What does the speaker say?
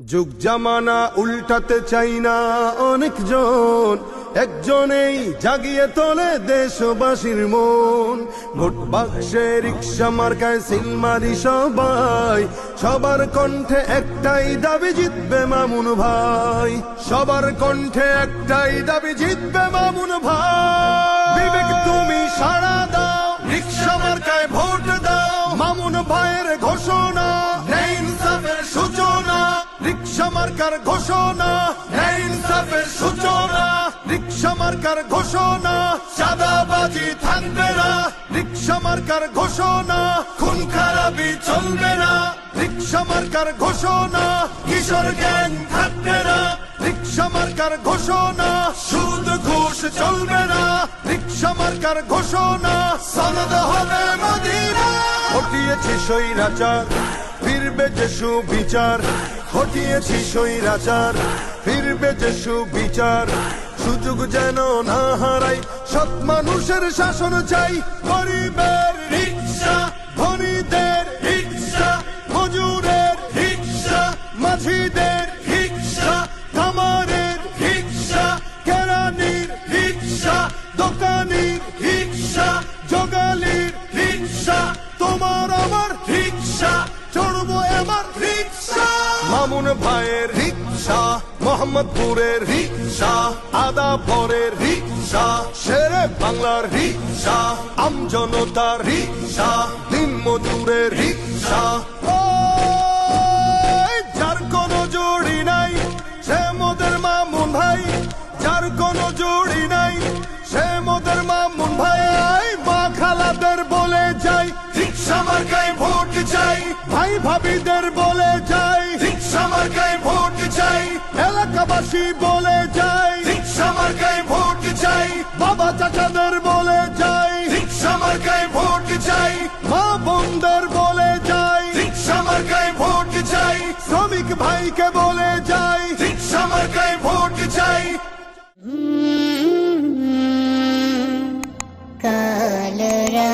যুগ জামানা উল্টাতে চাই না অনেকজন। একজনেই জাগিয়ে তোলে দেশবাসীর মন। ভোট বাক্সে রিক্সা মার্কায় সিলমারি সবাই। সবার কণ্ঠে একটাই দাবি, জিতবে মামুন ভাই। সবার কণ্ঠে একটাই দাবি, জিতবে মামুন ভাই। বিবেক, তুমি সাড়া মার্কার ঘোষণা ন্যায় ইনসাফের সূচনা রিক্সা মার্কার ঘোষণা, চাঁদাবাজি থাকবে না রিক্সা মার্কার ঘোষণা, খুন খারাপি চলবে না রিক্সা মার্কার ঘোষণা, কিশোর গ্যাং থাকবে না রিক্সা মার্কার ঘোষণা, সুদ ঘুষ চলবে না রিক্সা মার্কার ঘোষণা, সনদ হবে মদিনা হটিয়েছি সৈরাচার ফিরবে যে সুবিচার হটিয়েছি সৈরাচার ফিরবে যে সুবিচার, সুযোগ যেন না হারাই। সৎ মানুষের শাসন চাই, গরিবের রিক্সা, ধনীদের রিক্সা, মজুরের রিক্সা মাঝিদের মামুন ভাইয়ের রিক্সা, মোহাম্মদপুরের রিক্সা আদা আদাবরের রিক্সা, শেরে বাংলার রিক্সা, আমজনতার রিক্সা দিন মজুরের রিক্সা। চাষি বলে যাই। রিক্সামার্কায় ভোট চাই। বাবা চাচাদের বলে যাই। রিক্সামার্কায় ভোট চাই। মা বোনদের বলে যাই। রিক্সামার্কায় ভোট চাই। শ্রমিক ভাইকে বলে যাই। রিক্সামার্কায় ভোট চাই। কালরা